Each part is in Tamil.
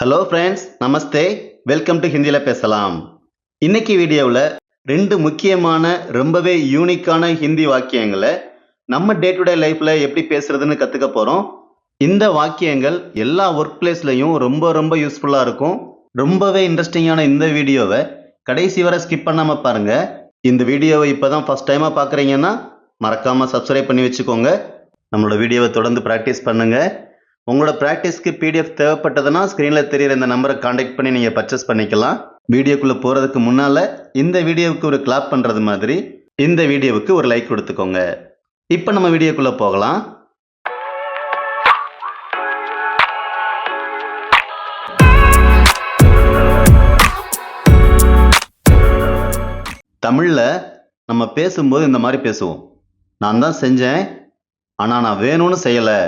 Hello friends namaste welcome to ஹிந்தியில் பேசலாம். இன்னைக்கு வீடியோவில் ரெண்டு முக்கியமான ரொம்பவே யூனிக்கான ஹிந்தி வாக்கியங்களை நம்ம டே டு டே லைஃப்பில் எப்படி பேசுறதுன்னு கற்றுக்க போகிறோம் இந்த வாக்கியங்கள் எல்லா ஒர்க் பிளேஸ்லையும் ரொம்ப ரொம்ப யூஸ்ஃபுல்லாக இருக்கும். ரொம்பவே இன்ட்ரெஸ்டிங்கான இந்த வீடியோவை கடைசி வரை ஸ்கிப் பண்ணாமல் பாருங்கள் இந்த வீடியோவை இப்போ தான் ஃபஸ்ட் டைமாக பார்க்குறீங்கன்னா மறக்காமல் சப்ஸ்கிரைப் பண்ணி வச்சுக்கோங்க. நம்மளோட வீடியோவை தொடர்ந்து ப்ராக்டிஸ் பண்ணுங்கள் உங்களோட ப்ராக்டிஸ்க்கு பிடிஎஃப் தேவைப்பட்டதுன்னா ஸ்க்ரீனில் தெரியிற இந்த நம்பரை காண்டாக்ட் பண்ணி நீங்கள் பர்ச்சேஸ் பண்ணிக்கலாம். வீடியோக்குள்ளே போகிறதுக்கு முன்னால் இந்த வீடியோவுக்கு ஒரு கிளாப் பண்ணுறது மாதிரி இந்த வீடியோவுக்கு ஒரு லைக் கொடுத்துக்கோங்க. இப்போ நம்ம வீடியோக்குள்ளே போகலாம். தமிழில் நம்ம பேசும்போது இந்த மாதிரி பேசுவோம். நான் தான் செஞ்சேன் ஆனால் நான் வேணும்னு செய்யலை.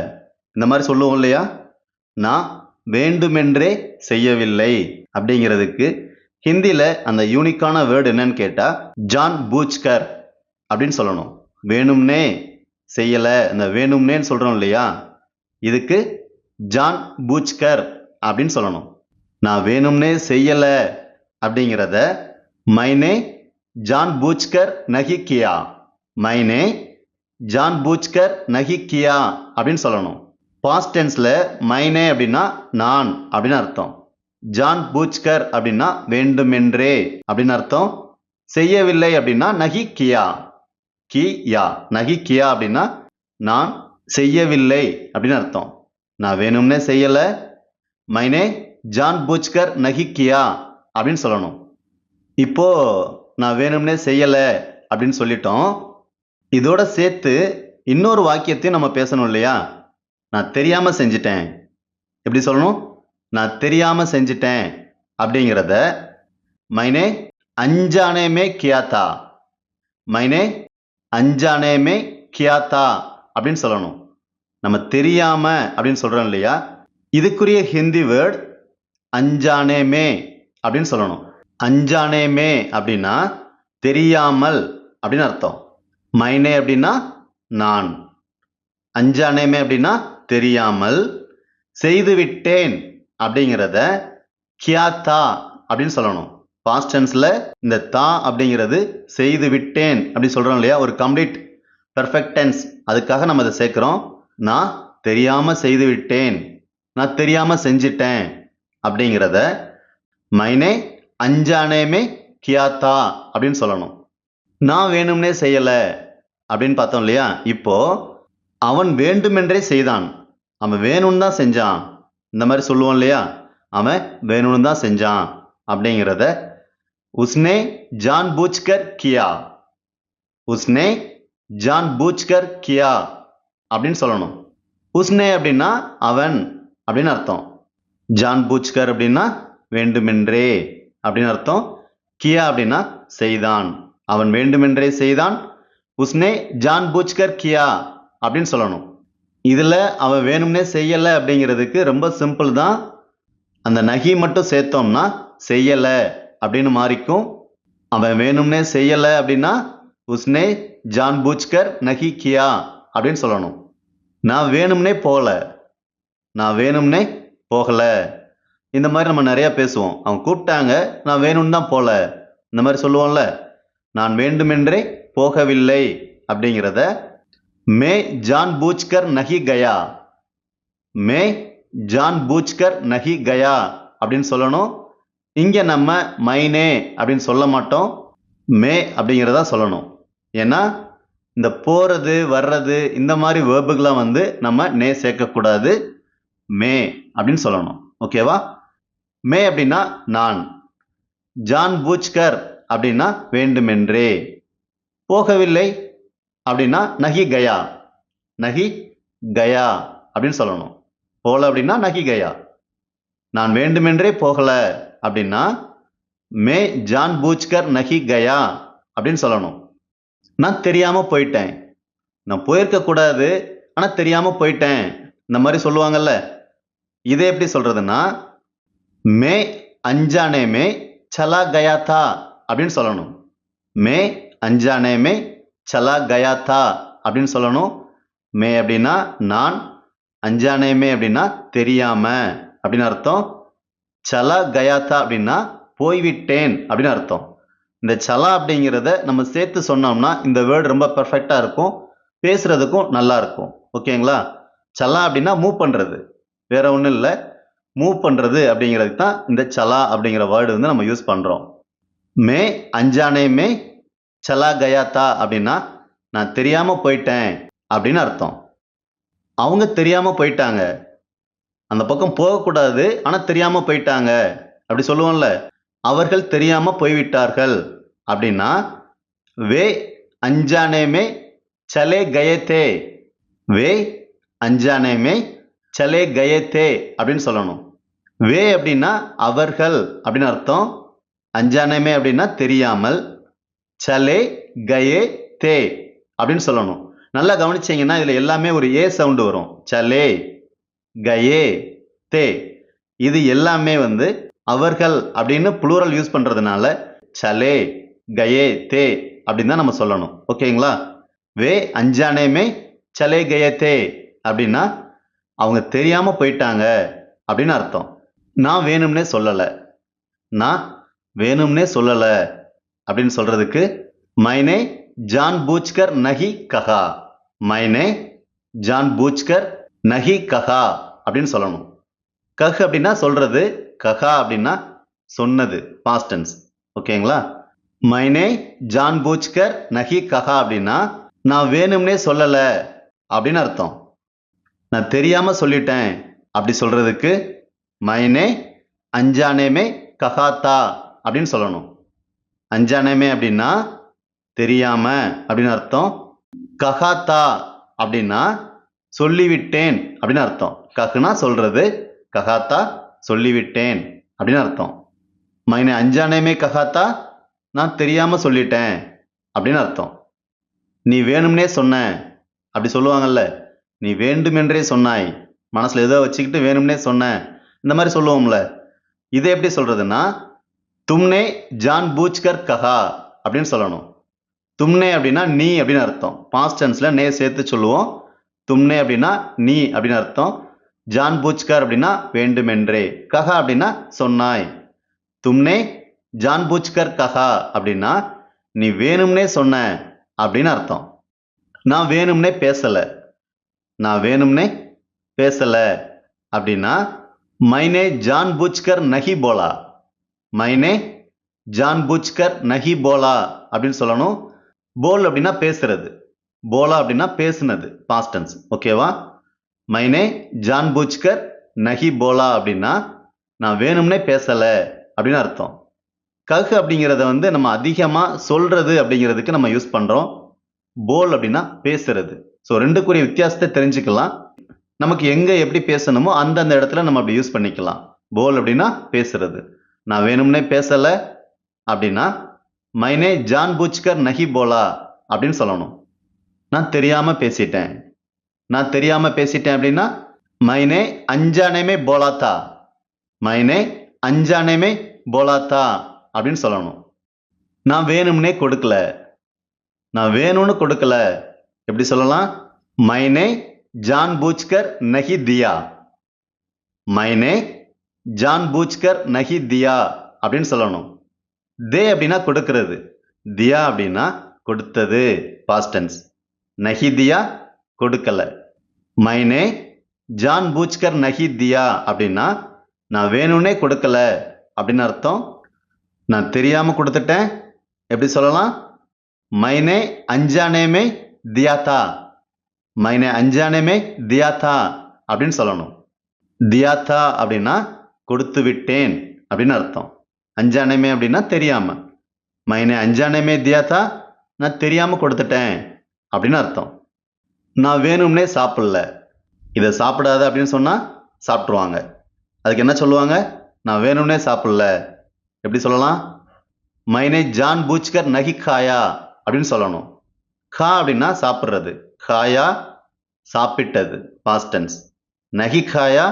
இந்த மாதிரி சொல்லுவோம் இல்லையா? நான் வேண்டுமென்றே செய்யவில்லை அப்படிங்கிறதுக்கு ஹிந்தியில் அந்த யூனிக்கான வேர்டு என்னன்னு கேட்டால் ஜான் பூச்கர் அப்படின்னு சொல்லணும். வேணும்னே செய்யலை. இந்த வேணும்னேன்னு சொல்கிறோம் இல்லையா? இதுக்கு ஜான் பூச்கர் அப்படின்னு சொல்லணும். நான் வேணும்னே செய்யலை அப்படிங்கிறத மைனே ஜான் பூச்கர் நகி கியா மைனே ஜான் பூச்கர் நகி கியா அப்படின்னு சொல்லணும். பாஸ்ட் டென்ஸில் மைனே அப்படின்னா நான் அப்படின்னு அர்த்தம். ஜான் பூச்கர் அப்படின்னா வேண்டுமென்றே அப்படின்னு அர்த்தம். செய்யவில்லை அப்படின்னா நகி கியா. கி யா நகி கியா அப்படின்னா நான் செய்யவில்லை அப்படின்னு அர்த்தம். நான் வேணும்னே செய்யலை. மைனே ஜான் பூச்கர் நகி கியா அப்படின்னு சொல்லணும். இப்போ நான் வேணும்னே செய்யலை அப்படின்னு சொல்லிட்டோம். இதோட சேர்த்து இன்னொரு வாக்கியத்தையும் நம்ம பேசணும் இல்லையா? நான் தெரியாமல் செஞ்சிட்டேன். எப்படி சொல்லணும்? நான் தெரியாமல் செஞ்சிட்டேன். அப்படிங்கிறத மைனே அஞ்சானே மே கியாத்தா. மைனே அஞ்சானே மே கியாத்தா அப்படின்னு சொல்லணும். நம்ம தெரியாம அப்படின்னு சொல்றோம் இல்லையா? இதுக்குரிய ஹிந்தி வேர்ட் அஞ்சானே மே அப்படின்னு சொல்லணும். அஞ்சானே மே அப்படின்னா தெரியாமல் அப்படின்னு அர்த்தம். மைனே அப்படின்னா நான். அஞ்சானேமே அப்படின்னா தெரியாமல் செய்துவிட்டேன் அப்படிங்கிறத கியாத்தா அப்படின்னு சொல்லணும். பாஸ்ட் டென்ஸில் இந்த தா அப்படிங்கிறது செய்து விட்டேன் அப்படின்னு சொல்கிறோம் இல்லையா? ஒரு கம்ப்ளீட் பெர்ஃபெக்ட் டென்ஸ் அதுக்காக நம்ம அதை சேர்க்குறோம். நான் தெரியாமல் செய்து விட்டேன் நான் தெரியாமல் செஞ்சிட்டேன் அப்படிங்கிறத மைனே அஞ்சானேமே கியாத்தா அப்படின்னு சொல்லணும். நான் வேணும்னே செய்யலை அப்படின்னு பார்த்தோம் இல்லையா? இப்போ அவன் வேண்டுமென்றே செய்தான். அவன் வேணும்னு தான் செஞ்சான். இந்த மாதிரி சொல்லுவோம் இல்லையா? அவன் வேணும்னு தான் செஞ்சான் அப்படிங்கிறத உஸ்னே ஜான் பூச்கர் கியா. உஸ்னே ஜான் பூச்கர் கியா அப்படின்னு சொல்லணும். உஸ்னே அப்படின்னா அவன் அப்படின்னு அர்த்தம். ஜான் பூச்கர் அப்படின்னா வேண்டுமென்றே அப்படின்னு அர்த்தம். கியா அப்படின்னா செய்தான். அவன் வேண்டுமென்றே செய்தான். உஸ்னே ஜான் பூச்கர் கியா அப்படின்னு சொல்லணும். இதில் அவன் வேணும்னே செய்யலை அப்படிங்கிறதுக்கு ரொம்ப சிம்பிள் தான். அந்த நகி மட்டும் சேர்த்தோம்னா செய்யலை அப்படின்னு மாறிக்கும். அவன் வேணும்னே செய்யலை அப்படின்னா உஸ்னே ஜான் பூச்கர் நகி கியா அப்படின்னு சொல்லணும். நான் வேணும்னே போகல. நான் வேணும்னே போகலை. இந்த மாதிரி நம்ம நிறையா பேசுவோம். அவங்க கூப்பிட்டாங்க நான் வேணும்னு தான் போகல இந்த மாதிரி சொல்லுவோம்ல நான் வேண்டுமென்றே போகவில்லை அப்படிங்கிறத மே ஜான் பூச்கர் நஹி கயா மே ஜான் பூச்கர் நகி கயா அப்படின்னு சொல்லணும். இங்கே நம்ம மைனே அப்படின்னு சொல்ல மாட்டோம். மே அப்படிங்கிறதா சொல்லணும். ஏன்னா இந்த போகிறது வர்றது இந்த மாதிரி வேர்புக்கெலாம் வந்து நம்ம நே சேர்க்கக்கூடாது. மே அப்படின்னு சொல்லணும். ஓகேவா மே அப்படின்னா நான். ஜான் பூச்கர் அப்படின்னா வேண்டுமென்றே. போகவில்லை. அப்படின்னா நகி கயா. நகி கயா அப்படின்னு சொல்லணும். போகல அப்படின்னா நகி கயா. நான் வேண்டுமென்றே போகல அப்படின்னா மே ஜான் பூச்கர் நகி கயா அப்படின்னு சொல்லணும். நான் தெரியாமல் போயிட்டேன். நான் போயிருக்க கூடாது ஆனால் தெரியாமல் போயிட்டேன். இந்த மாதிரி சொல்லுவாங்கல்ல. இதை எப்படி சொல்கிறதுன்னா மே அஞ்சானே மே சலா கயா தா அப்படின்னு சொல்லணும். மே அஞ்சானே மே சலா கயா தா அப்படின்னு சொல்லணும். மே அப்படின்னா நான் அஞ்சானேமே அப்படின்னா தெரியாம அப்படின்னு அர்த்தம். சலா கயாத்தா அப்படின்னா போய்விட்டேன் அப்படின்னு அர்த்தம். இந்த சலா அப்படிங்கிறத நம்ம சேர்த்து சொன்னோம்னா இந்த வேர்டு ரொம்ப பெர்ஃபெக்டாக இருக்கும். பேசுறதுக்கும் நல்லா இருக்கும். ஓகேங்களா? சலா அப்படின்னா மூவ் பண்ணுறது வேற ஒன்றும் இல்லை. மூவ் பண்ணுறது அப்படிங்கிறதுக்கு தான் இந்த சலா அப்படிங்கிற வேர்டு வந்து நம்ம யூஸ் பண்ணுறோம் மே அஞ்சானே மே சலா கயாத்தா அப்படின்னா நான் தெரியாமல் போயிட்டேன் அப்படின்னு அர்த்தம். அவங்க தெரியாமல் போயிட்டாங்க. அந்த பக்கம் போகக்கூடாது ஆனால் தெரியாமல் போயிட்டாங்க. அப்படி சொல்லுவோம்ல. அவர்கள் தெரியாமல் போய்விட்டார்கள். அப்படின்னா வே அஞ்சானே மே சலே கயத்தே வே அஞ்சானே மே சலே கயத்தே அப்படின்னு சொல்லணும். வே அப்படின்னா அவர்கள் அப்படின்னு அர்த்தம். அஞ்சானேமே அப்படின்னா தெரியாமல் சலே கயே தே அப்படின்னு சொல்லணும். நல்லா கவனிச்சீங்கன்னா இதில் எல்லாமே ஒரு ஏ சவுண்டு வரும். சலே கயே தே. இது எல்லாமே வந்து அவர்கள் அப்படின்னு புளூரல் யூஸ் பண்ணுறதுனால சலே கயே தே அப்படின்னு தான் நம்ம சொல்லணும். ஓகேங்களா வே அஞ்சானேமே சலே கயே தே அப்படின்னா அவங்க தெரியாமல் போயிட்டாங்க அப்படின்னு அர்த்தம். நான் வேணும்னே சொல்லலை. நான் வேணும்னே சொல்லலை. அப்படின்னு சொல்றதுக்கு மைனே ஜான் பூச்கர் நஹி கஹா மைனே ஜான் பூச்கர் நஹி கஹா அப்படின்னு சொல்லணும். கஹ் அப்படின்னா சொல்றது கஹா அப்படின்னா சொன்னது பாஸ்டன்ஸ் ஓகேங்களா மைனே ஜான் பூச்கர் நஹி கஹா அப்படின்னா நான் வேணும்னே சொல்லலை அப்படின்னு அர்த்தம். நான் தெரியாம சொல்லிட்டேன் அப்படி சொல்றதுக்கு மைனே அஞ்சானேமே கஹாத்தா அப்படின்னு சொல்லணும். அஞ்சானமே அப்படின்னா தெரியாம அப்படின்னு அர்த்தம். கஹாத்தா அப்படின்னா சொல்லிவிட்டேன் அப்படின்னு அர்த்தம். கஹ்னா சொல்றது கஹாத்தா சொல்லிவிட்டேன் அப்படின்னு அர்த்தம். மைனே அஞ்சானேமே கஹாத்தா நான் தெரியாம சொல்லிட்டேன் அப்படின்னு அர்த்தம். நீ வேணும்னே சொன்ன அப்படி சொல்லுவாங்கல்ல நீ வேண்டுமென்றே சொன்னாய். மனசில் ஏதோ வச்சுக்கிட்டு வேணும்னே சொன்ன. இந்த மாதிரி சொல்லுவோம்ல. இதை எப்படி சொல்கிறதுன்னா தும்னே ஜான் பூச்கர் கஹா அப்படின்னு சொல்லணும். தும்னே அப்படின்னா நீ அப்படின்னு அர்த்தம். பாஸ்ட் நே சேர்த்து சொல்லுவோம். தும்னே அப்படின்னா நீ அப்படின்னு அர்த்தம். ஜான் பூச்கர் அப்படின்னா வேண்டுமென்றே. கஹா அப்படின்னா சொன்னாய். தும்னே ஜான் பூச்கர் கஹா அப்படின்னா நீ வேணும்னே சொன்ன அப்படின்னு அர்த்தம். நான் வேணும்னே பேசலை. நான் வேணும்னே பேசலை அப்படின்னா மைனே ஜான் பூச்கர் நஹி போலா. மைனே ஜான் பூச்கர் நஹி போலா அப்படின்னு சொல்லணும். போல் அப்படின்னா பேசுறது. போலா அப்படின்னா பேசுனது பாஸ்டன்ஸ் ஓகேவா மைனே ஜான் பூச்கர் நஹி போலா அப்படின்னா நான் வேணும்னே பேசலை அப்படின்னு அர்த்தம். கஹ் அப்படிங்கிறத வந்து நம்ம அதிகமாக சொல்கிறது அப்படிங்கிறதுக்கு நம்ம யூஸ் பண்ணுறோம் போல் அப்படின்னா பேசுறது. ஸோ ரெண்டுக்குரிய வித்தியாசத்தை தெரிஞ்சுக்கலாம். நமக்கு எங்கே எப்படி பேசணுமோ அந்தந்த இடத்துல நம்ம அப்படி யூஸ் பண்ணிக்கலாம். போல் அப்படின்னா பேசுறது. நான் வேணும்னே பேசல அப்படின்னா மைனே ஜான் பூச்கர் நஹி போலா அப்படின்னு சொல்லணும். நான் தெரியாம பேசிட்டேன். நான் தெரியாம பேசிட்டேன் அப்படின்னா மைனே அஞ்சானேமே போலாத்தா மைனே அஞ்சானேமே போலாத்தா அப்படின்னு சொல்லணும். நான் வேணும்னே கொடுக்கல. நான் வேணும்னு கொடுக்கல. எப்படி சொல்லலாம்? மைனே ஜான் பூச்கர் நஹி தியா மைனே ஜான் பூச்கர் நஹி தியா அப்படின்னு சொல்லணும். தே அப்படின்னா கொடுக்கிறது. தியா அப்படின்னா கொடுத்தது பாஸ்டன்ஸ் நஹி தியா கொடுக்கல. மைனே ஜான் பூச்கர் நஹி தியா அப்படின்னா நான் வேணும்னே கொடுக்கல அப்படின்னு அர்த்தம். நான் தெரியாமல் கொடுத்துட்டேன். எப்படி சொல்லலாம்? மைனே அஞ்சானேமே தியாத்தா. மைனே அஞ்சானேமே தியாத்தா அப்படின்னு சொல்லணும். தியாத்தா அப்படின்னா கொடுத்து விட்டேன் அப்படின்னு அர்த்தம். அஞ்சானமே அப்படின்னா தெரியாமல் மைனே அஞ்சானமே தியாத்தா நான் தெரியாமல் கொடுத்துட்டேன் அப்படின்னு அர்த்தம். நான் வேணும்னே சாப்பிடல. இதை சாப்பிடாத அப்படின்னு சொன்னால் சாப்பிட்ருவாங்க அதுக்கு என்ன சொல்லுவாங்க? நான் வேணும்னே சாப்பிடல. எப்படி சொல்லலாம்? மைனே ஜான் பூச்கர் நகி காயா அப்படின்னு சொல்லணும். கா அப்படின்னா சாப்பிட்றது. காயா சாப்பிட்டது. பாஸ்டன்ஸ் நகி காயா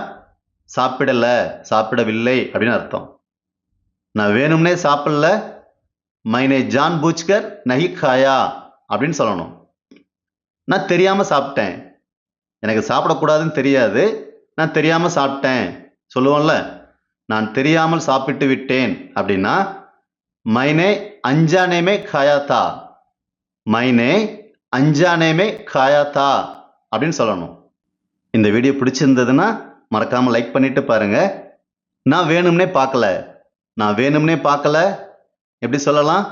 சாப்பிடல சாப்பிடவில்லை அப்படின்னு அர்த்தம். நான் வேணும்னே சாப்பிடல மைனே ஜான் பூச்கர் நகி காயா அப்படின்னு சொல்லணும். நான் தெரியாம சாப்பிட்டேன். எனக்கு சாப்பிடக்கூடாதுன்னு தெரியாது. நான் தெரியாம சாப்பிட்டேன். சொல்லுவோம்ல நான் தெரியாமல் சாப்பிட்டு விட்டேன் அப்படின்னா மைனே அஞ்சானேமே காயாத்தா. மைனே அஞ்சானேமே காயாத்தா அப்படின்னு சொல்லணும். இந்த வீடியோ பிடிச்சிருந்ததுன்னா மறக்காமல் லைக் பண்ணிட்டு பாருங்கள் நான் வேணும்னே பார்க்கல. நான் வேணும்னே பார்க்கல. எப்படி சொல்லலாம்?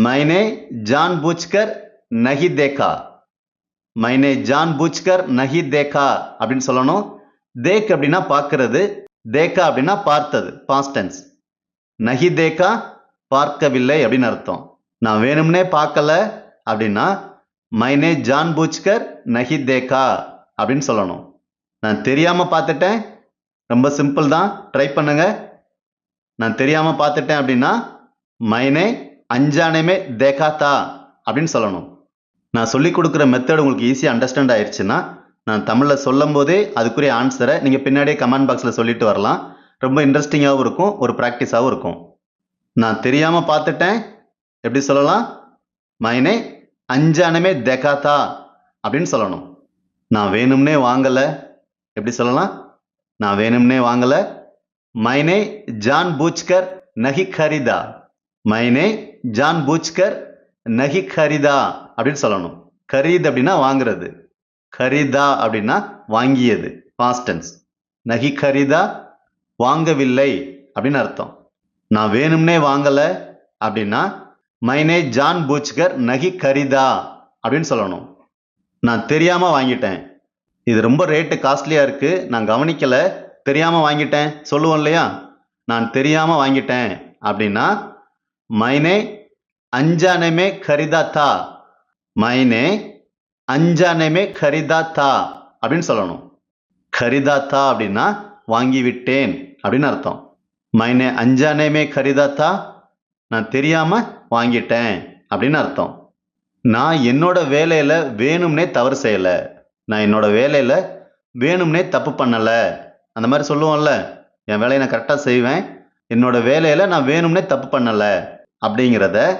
மைனே ஜான் பூச்கர் நஹி தேக்கா மைனே ஜான் பூச்கர் நஹி தேக்கா அப்படின்னு சொல்லணும். தேக் அப்படின்னா பார்க்கறது. தேக்கா அப்படின்னா பார்த்தது. பாஸ்டன்ஸ் நஹி தேக்கா பார்க்கவில்லை அப்படின்னு அர்த்தம். நான் வேணும்னே பார்க்கல அப்படின்னா மைனே ஜான் பூச்கர் நஹி தேக்கா அப்படின்னு சொல்லணும். நான் தெரியாமல் பார்த்துட்டேன். ரொம்ப சிம்பிள் தான். ட்ரை பண்ணுங்க. நான் தெரியாமல் பார்த்துட்டேன் அப்படின்னா மைனே அஞ்சானேமே தேகாத்தா அப்படின்னு சொல்லணும். நான் சொல்லி கொடுக்குற மெத்தட் உங்களுக்கு ஈஸியாக அண்டர்ஸ்டாண்ட் ஆயிடுச்சுன்னா நான் தமிழில் சொல்லும் போதே அதுக்குரிய ஆன்சரை நீங்கள் பின்னாடியே கமெண்ட் பாக்ஸில் சொல்லிட்டு வரலாம். ரொம்ப இன்ட்ரெஸ்டிங்காகவும் இருக்கும். ஒரு ப்ராக்டிஸாகவும் இருக்கும். நான் தெரியாமல் பார்த்துட்டேன். எப்படி சொல்லலாம்? மைனே அஞ்சானமே தேகாத்தா அப்படின்னு சொல்லணும். நான் வேணும்னே வாங்கலை. எப்படி சொல்லலாம்? நான் வேணும்னே வாங்கலை. மைனே ஜான் பூச்கர் நகி ஹரிதா மைனே ஜான் பூச்கர் நகி ஹரிதா அப்படின்னு சொல்லணும். கரீத் அப்படின்னா வாங்குறது. கரிதா அப்படின்னா வாங்கியது பாஸ்டன்ஸ் நகி கரிதா வாங்கவில்லை அப்படின்னு அர்த்தம். நான் வேணும்னே வாங்கலை அப்படின்னா மைனே ஜான் பூச்கர் நகி கரிதா அப்படின்னு சொல்லணும். நான் தெரியாம வாங்கிட்டேன். இது ரொம்ப ரேட்டு காஸ்ட்லியாக இருக்குது நான் கவனிக்கலை. தெரியாமல் வாங்கிட்டேன். சொல்லுவோம் இல்லையா? நான் தெரியாமல் வாங்கிட்டேன். அப்படின்னா மைனே அஞ்சானமே கரிதா தா மைனே அஞ்சானமே கரிதா தா அப்படின்னு சொல்லணும். கரிதா தா அப்படின்னா வாங்கி விட்டேன் அப்படின்னு அர்த்தம். மைனே அஞ்சானமே கரிதா தா நான் தெரியாமல் வாங்கிட்டேன். அப்படின்னு அர்த்தம். நான் என்னோட வேலையில் வேணும்னே தவறு செய்யலை. நான் என்னோட வேலையில் வேணும்னே தப்பு பண்ணலை. அந்த மாதிரி சொல்லுவோம்ல என் வேலையை நான் கரெக்டாக செய்வேன். என்னோட வேலையில் நான் வேணும்னே தப்பு பண்ணலை. அப்படிங்கிறத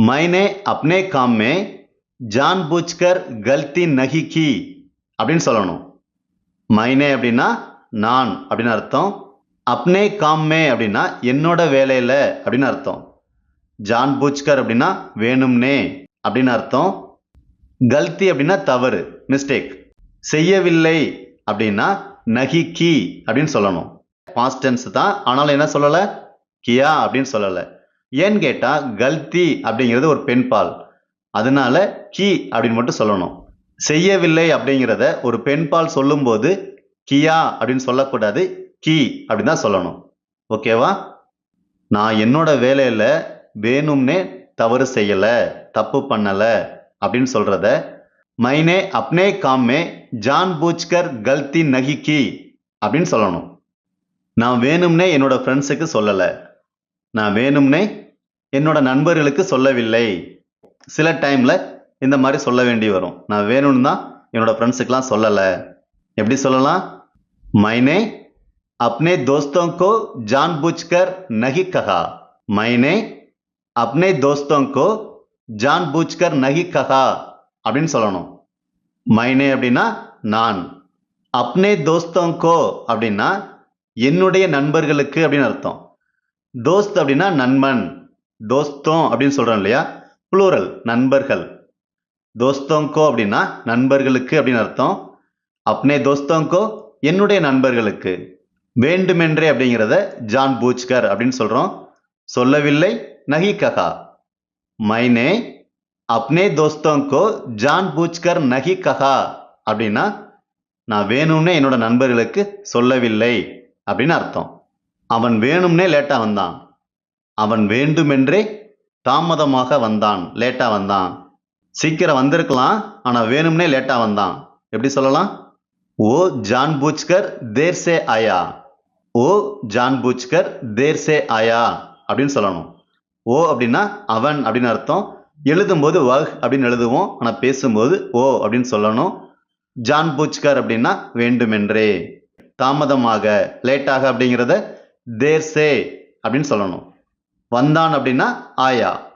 மைனே அப்னே காம் மே ஜான் பூச்கர் கல்தி நகி கி அப்படின்னு சொல்லணும். மைனே அப்படின்னா நான் அப்படின்னு அர்த்தம். அப்னே காம்மே அப்படின்னா என்னோட வேலையில் அப்படின்னு அர்த்தம். ஜான் பூச்கர் அப்படின்னா வேணும்னே அப்படின்னு அர்த்தம். கல்தி அப்படின்னா தவறு மிஸ்டேக் செய்யவில்லை அப்படின்னா நகி கி அப்படின்னு சொல்லணும். பாஸ்ட் டென்ஸ் தான். ஆனாலும் என்ன சொல்லலை? கியா அப்படின்னு சொல்லலை. ஏன்னு கேட்டால் கல்தி அப்படிங்கிறது ஒரு பெண்பால். அதனால கி அப்படின்னு மட்டும் சொல்லணும். செய்யவில்லை அப்படிங்கிறத ஒரு பெண்பால் சொல்லும்போது கியா அப்படின்னு சொல்லக்கூடாது கி அப்படின்னு தான் சொல்லணும். ஓகேவா நான் என்னோட வேலையில் வேணும்னே தவறு செய்யலை தப்பு பண்ணலை அப்படின்னு சொல்கிறத மைனே அப்னே காமே ஜான் பூச்கர் கல்தி நகி கி அப்படின்னு சொல்லணும் நான் வேணும்னே என்னோட ஃப்ரெண்ட்ஸுக்கு சொல்லலை நான் வேணும்னே என்னோட நண்பர்களுக்கு சொல்லவில்லை சில டைம்ல இந்த மாதிரி சொல்ல வேண்டி வரும் நான் வேணும்னு தான் என்னோட ஃப்ரெண்ட்ஸுக்கெலாம் சொல்லலை எப்படி சொல்லலாம் மைனே अपने दोस्तों को जानबूझकर नहीं कहा मैंने अपने दोस्तों को जानबूझकर नहीं कहा அப்படின்னு சொல்லணும் மைனே அப்படின்னா நான். அப்னே தோஸ்தோங்கோ அப்படின்னா என்னுடைய நண்பர்களுக்கு அப்படின்னு அர்த்தம். தோஸ்த் அப்படின்னா நண்பன் தோஸ்தோம் அப்படின்னு சொல்கிறோம் இல்லையா? புளூரல் நண்பர்கள். தோஸ்தோங்கோ அப்படின்னா நண்பர்களுக்கு அப்படின்னு அர்த்தம். அப்னே தோஸ்தோங்கோ என்னுடைய நண்பர்களுக்கு. வேண்டுமென்றே அப்படிங்கிறத ஜான் பூச்கர் அப்படின்னு சொல்கிறோம் சொல்லவில்லை நகி ககா. மைனே அப்னே தோஸ்தோங்கோ ஜான் பூச்கர் நகி கஹா அப்படின்னா நான் வேணும்னே என்னோட நண்பர்களுக்கு சொல்லவில்லை அப்படின்னு அர்த்தம் அவன் வேணும்னே லேட்டாக வந்தான் அவன் வேண்டுமென்றே தாமதமாக வந்தான் லேட்டாக வந்தான்। சீக்கிரம் வந்திருக்கலாம் ஆனால் வேணும்னே லேட்டாக வந்தான். எப்படி சொல்லலாம்? ஓ ஜான் பூச்கர் தேர் சே ஆயா. ஓ ஜான் பூச்கர் தேர் சே ஆயா அப்படின்னு சொல்லணும். ஓ அப்படின்னா அவன் அப்படின்னு அர்த்தம். எழுதும்போது வஹ் அப்படின்னு எழுதுவோம். ஆனால் பேசும்போது ஓ அப்படின்னு சொல்லணும். ஜான் பூச்கார் அப்படின்னா வேண்டுமென்றே. தாமதமாக லேட்டாக அப்படிங்கிறத தேர் சே அப்படின்னு சொல்லணும். வந்தான் அப்படின்னா ஆயா.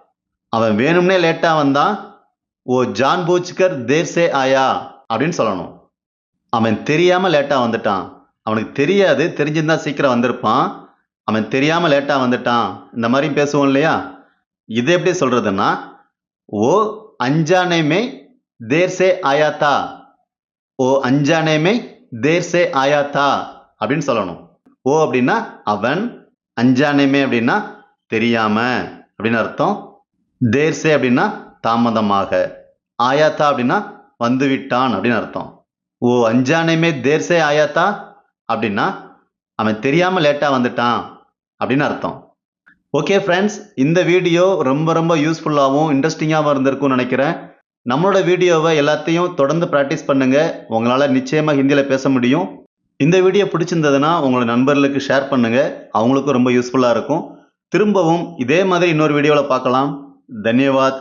அவன் வேணும்னே லேட்டாக வந்தான். ஓ ஜான் பூச்கர் தேர் சே ஆயா அப்படின்னு சொல்லணும். அவன் தெரியாமல் லேட்டாக வந்துட்டான். அவனுக்கு தெரியாது. தெரிஞ்சிருந்தா சீக்கிரம் வந்திருப்பான். அவன் தெரியாமல் லேட்டாக வந்துட்டான். இந்த மாதிரி பேசுவோம் இல்லையா? இது எப்படி சொல்கிறதுன்னா ஓ அஞ்சானே தேர்சே ஆயாத்தா. ஓ அஞ்சானேமே தேர்சே ஆயாத்தா அப்படின்னு சொல்லணும். ஓ அப்படின்னா அவன் அஞ்சானேமே அப்படின்னா தெரியாம அப்படின்னு அர்த்தம். தேர்சே அப்படின்னா தாமதமாக. ஆயாத்தா அப்படின்னா வந்துவிட்டான் அப்படின்னு அர்த்தம். ஓ அஞ்சானேமே தேர்சே ஆயாத்தா அப்படின்னா அவன் தெரியாம லேட்டா வந்துட்டான் அப்படின்னு அர்த்தம். ஓகே ஃப்ரெண்ட்ஸ் இந்த வீடியோ ரொம்ப ரொம்ப யூஸ்ஃபுல்லாகவும் இன்ட்ரெஸ்டிங்காகவும் இருந்திருக்கும்னு நினைக்கிறேன். நம்மளோட வீடியோவை எல்லாத்தையும் தொடர்ந்து ப்ராக்டிஸ் பண்ணுங்கள் உங்களால் நிச்சயமாக ஹிந்தியில் பேச முடியும். இந்த வீடியோ பிடிச்சிருந்ததுன்னா உங்களோட நண்பர்களுக்கு ஷேர் பண்ணுங்கள் அவங்களுக்கும் ரொம்ப யூஸ்ஃபுல்லாக இருக்கும். திரும்பவும் இதே மாதிரி இன்னொரு வீடியோவில் பார்க்கலாம். தன்யவாத்.